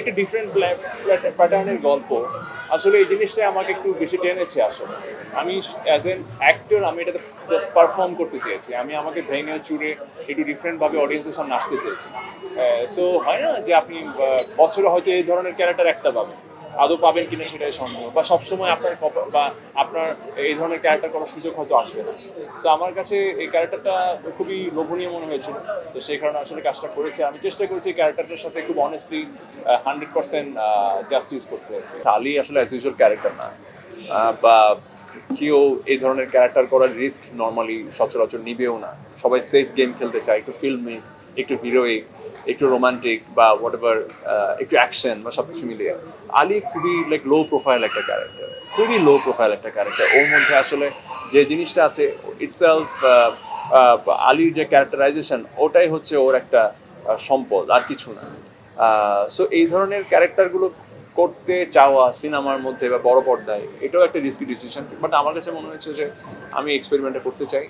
একটা ডিফারেন্ট প্যাটার্নের গল্প, আসলে এই জিনিসটাই আমাকে একটু বেশি টেনেছে আসলে। আমি অ্যাজ এন অ্যাক্টর আমি এটাতে জাস্ট পারফর্ম করতে চেয়েছি। আমি আমাকে ভেঙে চুড়ে একটু ডিফারেন্টভাবে অডিয়েন্সের সামনে আসতে চেয়েছি। সো হয় না যে আপনি বছরে হয়তো এই ধরনের ক্যারেক্টার একটা পাবেন। আদৌ পাবেন কিনা সেটাই সন্দেহ। বা সবসময় আপনার বা আপনার এই ধরনের ক্যারেক্টার করার সুযোগ হয়তো আসবে না। তো আমার কাছে এই ক্যারেক্টারটা খুবই লোভনীয় মনে হয়েছিল। তো সেই কারণে আসলে কাজটা করেছি। আমি চেষ্টা করেছি ক্যারেক্টারটার সাথে খুব অনেস্টলি হান্ড্রেড পার্সেন্ট জাস্টিস করতে। আলী আসলে অ্যাজ ইউজুয়াল ক্যারেক্টার না। বা কেউ এই ধরনের ক্যারেক্টার করার রিস্ক নর্মালি সচরাচর নিবেও না। সবাই সেফ গেম খেলতে চায়, একটু ফিল্মিক একটু হিরোইক একটু রোমান্টিক বা হোয়াট এভার একটু অ্যাকশন বা সব কিছু মিলিয়ে। আলী খুবই লাইক লো প্রোফাইল একটা ক্যারেক্টার খুবই লো প্রোফাইল একটা ক্যারেক্টার ওর মধ্যে আসলে যে জিনিসটা আছে ইটসেলফ আলীর যে ক্যারেক্টারাইজেশন ওটাই হচ্ছে ওর একটা সম্পদ, আর কিছু না। সো এই ধরনের ক্যারেক্টারগুলো করতে চাওয়া সিনেমার মধ্যে বা বড় পর্দায়, এটাও একটা রিস্কি ডিসিশন বাট আমার কাছে মনে হয়েছে যে, আমি এক্সপেরিমেন্টটা করতে চাই।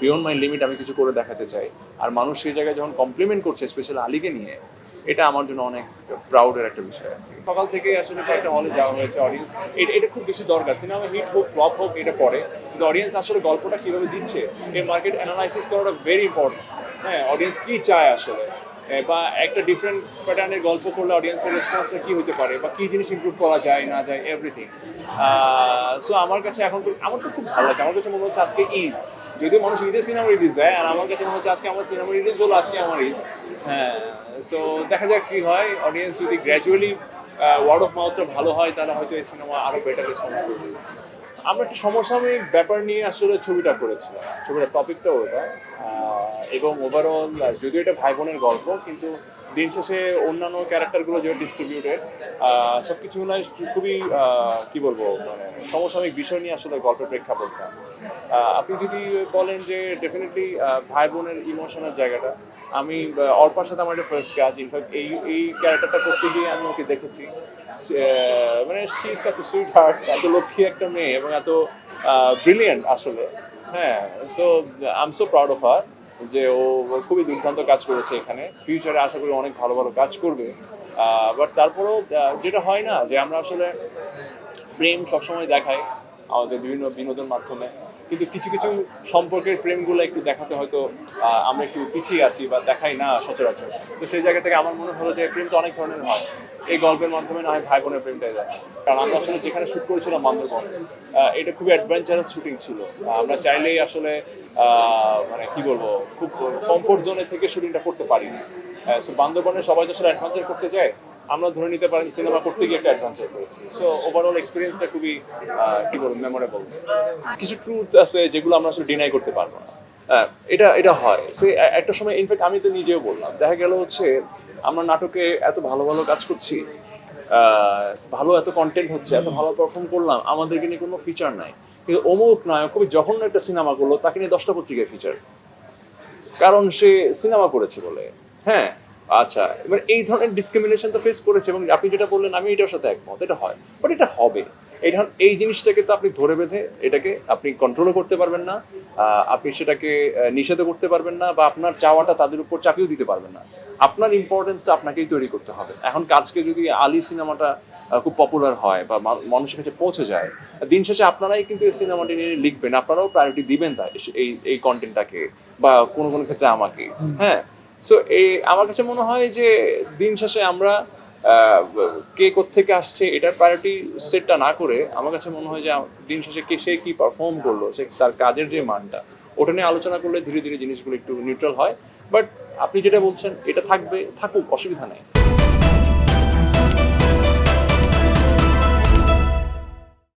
বিয়ন্ড মাই লিমিট আমি কিছু করে দেখাতে চাই। আর মানুষ সেই জায়গায় যখন কমপ্লিমেন্ট করছে স্পেশালি আলীকে নিয়ে, এটা আমার জন্য অনেক প্রাউডের একটা বিষয়। সকাল থেকে আসলে কয়েকটা হলে যাওয়া হয়েছে অডিয়েন্স এটা খুব বেশি দরকার। সিনেমা হিট হোক ফ্লপ হোক, এটা পরে। কিন্তু অডিয়েন্স আসলে গল্পটা কীভাবে দিচ্ছে, এর মার্কেট অ্যানালাইসিস করাটা ভেরি ইম্পর্টেন্ট হ্যাঁ অডিয়েন্স কী চায় আসলে? বা একটা ডিফারেন্ট প্যাটার্নের গল্প করলে অডিয়েন্সের রেসপন্সটা কী হতে পারে? বা কী জিনিস ইমপ্রুভ করা যায়, না যায় এভরিথিং সো আমার কাছে এখন আমার তো খুব ভালো লাগছে। আমার কাছে মনে হচ্ছে আজকে ঈদ। যদিও মানুষ ঈদের সিনেমা রিলিজ দেয়, আর আমার কাছে মনে হচ্ছে আজকে আমার সিনেমা রিলিজ হলো আজকে আমার ঈদ। হ্যাঁ সো দেখা যাক কী হয়। অডিয়েন্স যদি গ্র্যাজুয়ালি ওয়ার্ড অফ মাউথটা ভালো হয়, তাহলে হয়তো এই সিনেমা আরও বেটার রেসপন্স করবে। আমরা একটা সমসাময়িক ব্যাপার নিয়ে আসলে ছবিটা করেছিলাম। ছবিটার টপিকটা ওটা। এবং ওভারঅল যদিও এটা ভাই বোনের গল্প, কিন্তু দিন শেষে অন্যান্য ক্যারেক্টারগুলো যে ডিস্ট্রিবিউটেড সব কিছু মিলাই খুবই কী বলব মানে সমসাময়িক বিষয় নিয়ে আসলে গল্পের প্রেক্ষাপটটা। আপনি যদি বলেন যে ডেফিনেটলি ভাই বোনের ইমোশনের জায়গাটা, আমি অর্পার সাথে আমার একটা ফার্স্ট কাজ ইনফ্যাক্ট এই এই ক্যারেক্টারটা করতে গিয়ে আমি ওকে দেখেছি। মানে শি ইজ এত সুইট হার্ট এত লক্ষ্মী একটা মেয়ে এবং এত ব্রিলিয়েন্ট আসলে। হ্যাঁ so I am so proud of her যে ও খুবই দুর্দান্ত কাজ করেছে এখানে। ফিউচারে আশা করি অনেক ভালো ভালো কাজ করবে। বাট তারপরেও যেটা হয় না যে আমরা আসলে প্রেম সবসময় দেখাই আমাদের বিভিন্ন বিনোদন মাধ্যমে। কিন্তু কিছু কিছু সম্পর্কের প্রেমগুলো একটু দেখাতে হয়তো আমরা একটু পিছিয়ে আছি বা দেখাই না সচরাচর। তো সেই জায়গা থেকে আমার মনে হলো যে প্রেম তো অনেক ধরনের হয়। এই গল্পের মাধ্যমে না ভাই বোনের প্রেমটাই দেখা কারণ আমরা আসলে যেখানে শুট করেছিলাম বান্দরবন এটা খুবই অ্যাডভেঞ্চারাস শুটিং ছিল। আমরা চাইলেই আসলে মানে কি বলব, খুব কমফোর্ট জোনে থেকে শুটিংটা করতে পারি। সো বান্দরবনে সবাই তো আসলে অ্যাডভেঞ্চার করতে যায়। আমরা ধরে নিতে পারেন সিনেমা করতে গিয়ে একটা অ্যাডভেঞ্চার করেছি। সো ওভারঅল এক্সপিরিয়েন্সটা খুবই কি বলব মেমোরেবল কিছু ট্রুথ আছে যেগুলো আমরা আসলে ডিনাই করতে পারব না। হ্যাঁ, এটা এটা হয়। সে একটা সময় ইনফ্যাক্ট আমি তো নিজেও বললাম। দেখা গেল হচ্ছে আমরা নাটকে এত ভালো ভালো কাজ করছি ভালো এত কন্টেন্ট হচ্ছে এত ভালো পারফর্ম করলাম আমাদেরকে নিয়ে কোনো ফিচার নাই। কিন্তু অমুক নায়ক খুবই জঘন্য একটা সিনেমা করল তাকে নিয়ে দশটা পত্রিকায় ফিচার কারণ সে সিনেমা করেছে বলে। হ্যাঁ আচ্ছা এবার এই ধরনের ডিসক্রিমিনেশন তো ফেস করেছে এবং আপনি যেটা বললেন আমি এটার সাথে একমত এটা হয়। বাট এটা হবে। এই ধর এই জিনিসটাকে তো আপনি ধরে বেঁধে এটাকে আপনি কন্ট্রোলও করতে পারবেন না আপনি সেটাকে নিষেধও করতে পারবেন না বা আপনার চাওয়াটা তাদের উপর চাপিয়েও দিতে পারবেন না। আপনার ইম্পর্টেন্সটা আপনাকেই তৈরি করতে হবে। এখন কাজকে যদি আলি সিনেমাটা খুব পপুলার হয় বা মানুষের কাছে পৌঁছে যায় দিন শেষে আপনারাই কিন্তু এই সিনেমাটি নিয়ে লিখবেন। আপনারাও প্রায়োরিটি দিবেন তাই এই এই কন্টেন্টটাকে বা কোনো কোনো ক্ষেত্রে আমাকে। হ্যাঁ? সো এই আমার কাছে মনে হয় যে দিন শেষে আমরা কে থেকে আসছে এটার প্রায়োরিটি সেটটা না করে আমার কাছে মনে হয় যে দিন শেষে কে, সে কী পারফর্ম করল, সে তার কাজের যে মানটা, ওটা নিয়ে আলোচনা করলে ধীরে ধীরে জিনিসগুলো একটু নিউট্রাল হয়। বাট আপনি যেটা বলছেন, এটা থাকবে, থাকুক, অসুবিধা নেই।